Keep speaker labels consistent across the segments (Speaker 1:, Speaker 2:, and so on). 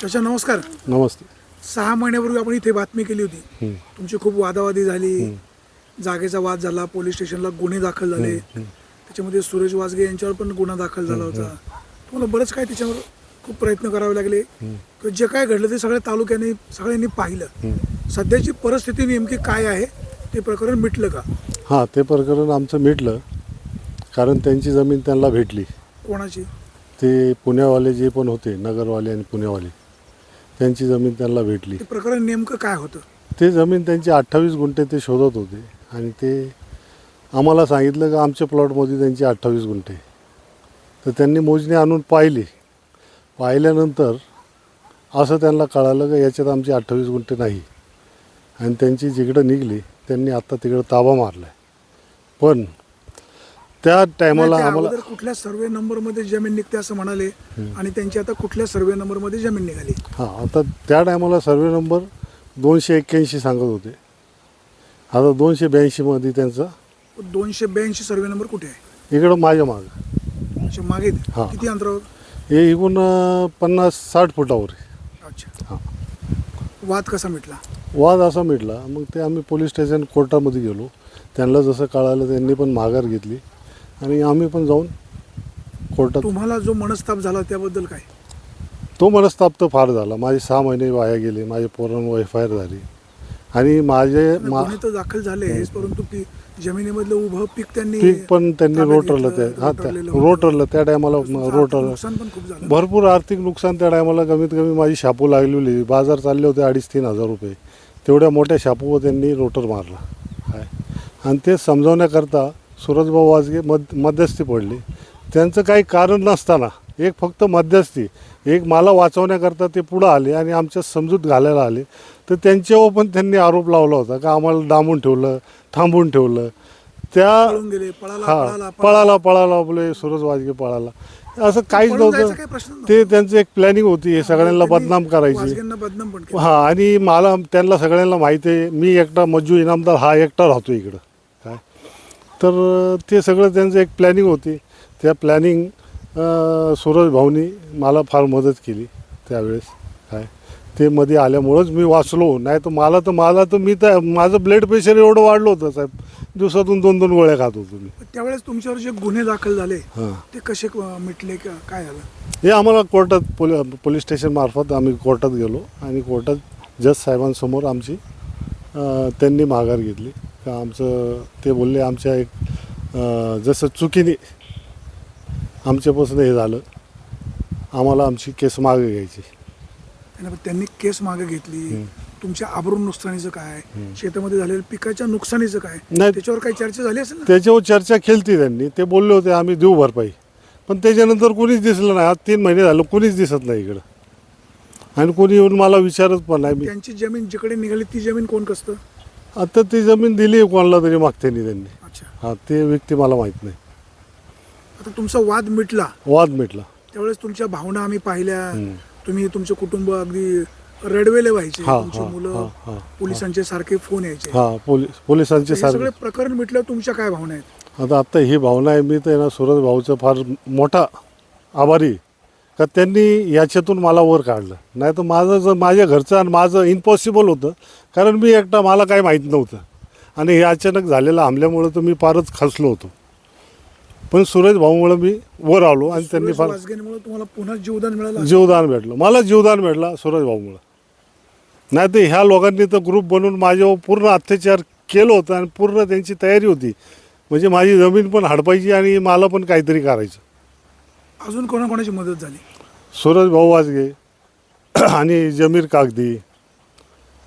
Speaker 1: त्याच्या नमस्कार.
Speaker 2: नमस्ते.
Speaker 1: सहा महिन्यापूर्वी आपण इथे बातमी केली होती. तुमची खूप वादावादी झाली. जागेचा वाद झाला पोलीस स्टेशनला गुन्हे दाखल झाले. त्याच्यामध्ये सुरेश वाजगे यांच्यावर पण गुन्हा दाखल झाला होता. तुम्हाला बरंच काय त्याच्यावर खूप प्रयत्न करावे लागले. किंवा जे काय घडलं ते सगळ्या तालुक्याने सगळ्यांनी पाहिलं. सध्याची परिस्थिती नेमकी काय आहे ते प्रकरण मिटलं का?
Speaker 2: हां ते प्रकरण आमचं मिटलं. कारण त्यांची जमीन त्यांना भेटली.
Speaker 1: कोणाची?
Speaker 2: ते पुण्यावाले जे पण होते नगरवाले आणि पुण्यावाले. त्यांची जमीन त्यांना भेटली.
Speaker 1: ते प्रकरण नेमकं काय होतं?
Speaker 2: ते जमीन त्यांची अठ्ठावीस गुंठे ते शोधत होते. आणि ते आम्हाला सांगितलं का आमच्या प्लॉटमध्ये त्यांची अठ्ठावीस गुंठे. तर त्यांनी मोजणी आणून पाहिली. पाहिल्यानंतर असं त्यांना कळालं का याच्यात आमची अठ्ठावीस गुंठे नाही. आणि त्यांची जिकडं निघली त्यांनी आत्ता तिकडं ताबा मारला आहे पण त्या टायमाला आम्हाला
Speaker 1: अगोदर कुठल्या सर्वे नंबरमध्ये जमीन निघते असं म्हणाले आणि त्यांची आता कुठल्या सर्वे नंबरमध्ये जमीन निघाली?
Speaker 2: हां आता त्या टायमाला सर्वे नंबर दोनशे एक्क्याऐंशी सांगत होते. आता दोनशे ब्याऐंशीमध्ये त्यांचा
Speaker 1: दोनशे ब्याऐंशी सर्वे नंबर कुठे आहे?
Speaker 2: इकडं माझ्या मागं.
Speaker 1: अच्छा, मागे
Speaker 2: हा.
Speaker 1: किती अंतरावर?
Speaker 2: हे अं, पन्नास साठ फुटावर आहे.
Speaker 1: अच्छा.
Speaker 2: हां.
Speaker 1: वाद कसा मिटला?
Speaker 2: वाद असा मिटला मग ते आम्ही पोलीस स्टेशन कोर्टामध्ये गेलो. त्यांना जसं कळालं त्यांनी पण माघार घेतली. आणि आम्ही पण जाऊन कोर्टात
Speaker 1: तुम्हाला जो मनस्ताप झाला त्याबद्दल काय?
Speaker 2: तो मनस्ताप तर फार झाला. माझे सहा महिने वाया गेले माझे पोरांवर एफ आय आर झाली. आणि माझे मा
Speaker 1: गुन्हे तर दाखल झाले परंतु पी- जमिनीमधलं उभं पीक त्यांनी
Speaker 2: पीक पण त्यांनी
Speaker 1: ताब्यात
Speaker 2: रोटरलं
Speaker 1: घेतलं,
Speaker 2: ते हां त्या
Speaker 1: रोटरलेलं होतं.
Speaker 2: रोटरलं त्या टायमाला रोटरलं
Speaker 1: नुकसान पण खूप झालं.
Speaker 2: भरपूर आर्थिक नुकसान त्या टायमाला कमीत कमी माझी शापू लागलेली बाजार चालले होते अडीच तीन हजार रुपये. तेवढ्या मोठ्या शापूवर त्यांनी रोटर मारला. काय आणि ते समजवण्याकरता सूरजभाऊ वाजगे मध मध्यस्थी पडले. त्यांचं काही कारण नसताना एक फक्त मध्यस्थी एक मला वाचवण्याकरता ते पुढं आले आणि आमच्या समजूत घालायला आले. तर त्यांच्यावर पण त्यांनी आरोप लावला होता का आम्हाला डांबून ठेवलं थांबून ठेवलं. त्या हा
Speaker 1: पळाला
Speaker 2: पळाला. बोले सूरज वाजगे पळाला. असं काहीच नव्हतं. ते त्यांचं एक प्लॅनिंग होती हे सगळ्यांना बदनाम करायची. हा आणि मला त्यांना सगळ्यांना माहिती आहे मी एकटा मज्जू इनामदार हा एकटा राहतो इकडं. तर ते सगळं त्यांचं एक प्लॅनिंग होती. त्या प्लॅनिंग सूरज भाऊनी मला फार मदत केली त्यावेळेस. काय? ते मध्ये आल्यामुळंच मी वाचलो. नाही तर मला तर मला तर मी तर माझं ब्लड प्रेशर एवढं वाढलं होतं साहेब. दिवसातून दोन दोन गोळ्या खात होतो मी.
Speaker 1: त्यावेळेस तुमच्यावर जे गुन्हे दाखल झाले
Speaker 2: हां.
Speaker 1: ते कसे मिटले का? काय झालं?
Speaker 2: हे आम्हाला कोर्टात पोली पोलीस स्टेशन मार्फत आम्ही कोर्टात गेलो. आणि कोर्टात जज साहेबांसमोर आमची अ, त्यांनी माघार घेतली. का आमचं ते बोलले आमच्या एक अ, जसं चुकीने आमच्यापासून हे झालं आम्हाला आमची केस मागे घ्यायची.
Speaker 1: त्यांना- त्यांनी केस मागे घेतली. तुमच्या आबरून नुकसानीचं काय? शेतामध्ये झालेल्या पिकाच्या नुकसानीचं काय?
Speaker 2: नाही.
Speaker 1: त्याच्यावर काही चर्चा झाली असेल ना?
Speaker 2: त्याच्यावर चर्चा केली त्यांनी. ते बोलले होते आम्ही देऊ भरपाई. पण त्याच्यानंतर कोणीच दिसलं नाही. आज तीन महिने झालं कोणीच दिसत नाही इकडं. आणि कोणी येऊन मला विचारत पण नाही. मी
Speaker 1: त्यांची जमीन जिकडे निघाली ती जमीन कोण कसतं?
Speaker 2: आता ती जमीन दिली कोणाला तरी मागत्यानी त्यांनी.
Speaker 1: अच्छा.
Speaker 2: हा ते व्यक्ती मला माहीत नाही.
Speaker 1: आता तुमचा वाद मिटला.
Speaker 2: वाद मिटला.
Speaker 1: त्यावेळेस तुमच्या भावना आम्ही पाहिल्या.
Speaker 2: हम्म.
Speaker 1: तुम्ही तुमचे कुटुंब अगदी रडवेले व्हायचे.
Speaker 2: हा,
Speaker 1: तुमची
Speaker 2: हा,
Speaker 1: मुलं
Speaker 2: हा, हा,
Speaker 1: पोलिसांचे सारखे फोन यायचे.
Speaker 2: हा पोलीस पोलिसांचे
Speaker 1: हे
Speaker 2: सारखे.
Speaker 1: सगळे प्रकरण मिटल्यावर तुमच्या काय भावना आहेत?
Speaker 2: आता आत्ता ही भावना आहे मी तर ना सुरज भाऊचा फार मोठा आभारी आहे. का त्यांनी याच्यातून मला वर काढलं. नाही तर माझं जर माझ्या घरचं आणि माझं इम्पॉसिबल होतं कारण मी एकटा मला काही माहीत नव्हतं. आणि हे अचानक झालेलं हमल्यामुळं तर मी फारच खचलो होतो. पण सुरेश भाऊमुळं मी वर आलो आणि त्यांनी
Speaker 1: सुरेश
Speaker 2: फार
Speaker 1: तुम्हाला पुन्हा जीवदान मिळालं
Speaker 2: जीवदान भेटलं. मला जीवदान भेटला सूरज भाऊमुळं. नाही तर ह्या लोकांनी तर ग्रुप बनवून माझ्यावर पूर्ण अत्याचार केलं होतं आणि पूर्ण त्यांची तयारी होती. म्हणजे माझी जमीन पण हडपायची आणि मला पण काहीतरी करायचं.
Speaker 1: अजून कोणाकोणाची मदत झाली?
Speaker 2: सूरज भाऊ वाजगे आणि जमीर कागदी.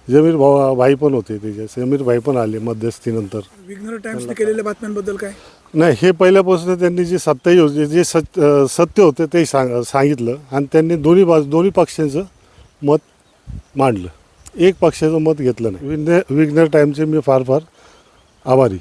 Speaker 2: जमीर भाऊ भाई पण होते त्याचे. जमीर भाई पण आले मध्यस्थीनंतर
Speaker 1: विग्नर टाइम्सने केलेल्या बातम्यांबद्दल काय?
Speaker 2: नाही हे पहिल्यापासून त्यांनी जे सत्य होते जे सत सत्य होते ते सांग सांगितलं आणि त्यांनी दोन्ही बाजू दोन्ही पक्षांचं मत मांडलं. एक पक्षाचं मत घेतलं नाही. विग्नर विग्नर टाईमचे मी फार फार आभारी.